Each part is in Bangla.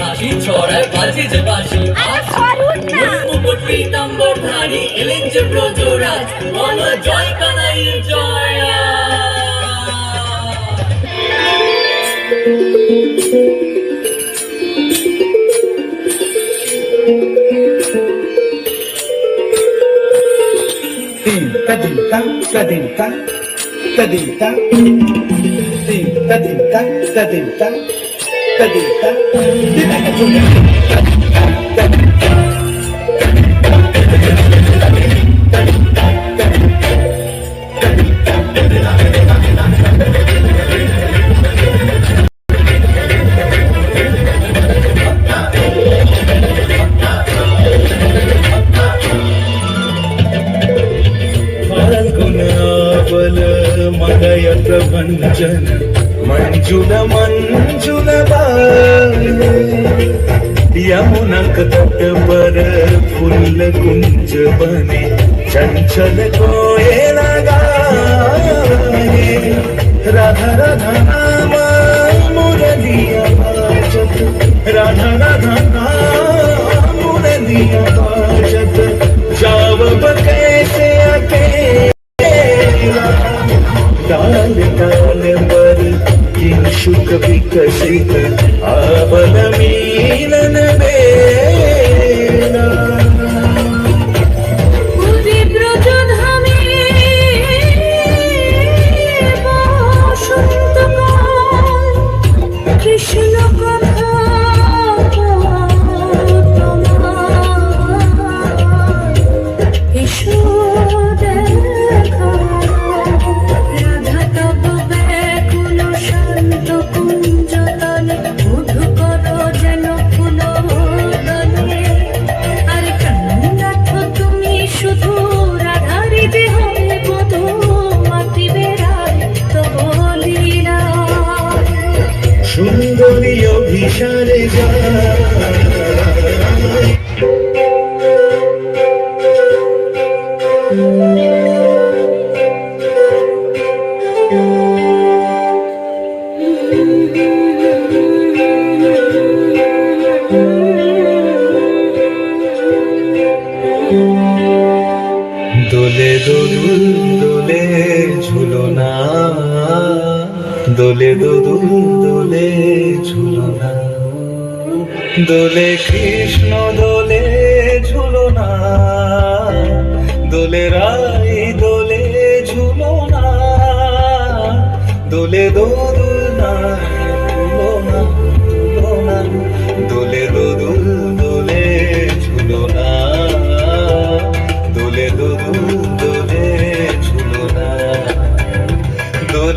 হাসি ছড়ায় বাজে যে বাঁশি আরে সরুন না মুকুট পীতাম্বর ধারী এলেন যে ব্রজরাজ বলো জয় কানাই জয় tinta, tinta, tinta, tinta, tinta, కది దినక చూడండి మగయ ప్రపంచన మంజుల మంజుల యమునక తటపర పుల్ల కుంజబని చంచల కోయలగా రాధ రాధ నామ మురళియ రాధ రాధ నామ మురళియ machuca, fica chita. Abandamina. অভিসারে যায় দোলে দোদুল দোলে দোদুল দোলে ঝুলনা। দোলে কৃষ্ণ দোলে ঝুলনা। দোলে রাই দোলে ঝুলনা। দোলে দোদুলনা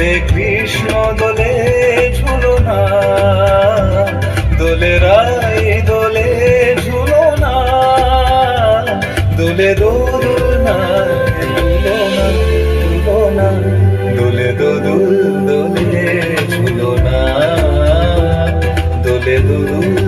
দোলে কৃষ্ণ দোলে দোলে রাই দোলে ঝুলনা দোলে দোদুলনা ঝুলনা ঝুলনা দোলে দোদুল দোলে ঝুলনা দোলে দোদুল দোলে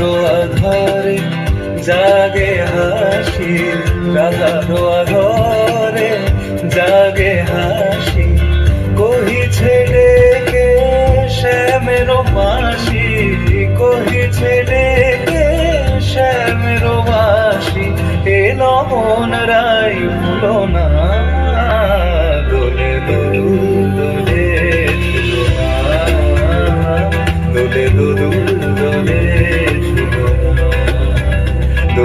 রাধারো আধারে, জাগে হাসি। রাধারো আধারে, জাগে হাসি। কহিছে ডেকে শ্যামেরো মাসি? কহিছে ডেকে শ্যামেরো মাসি? এলো মন রাই ভুলো না। দোলে দোলে দোলে।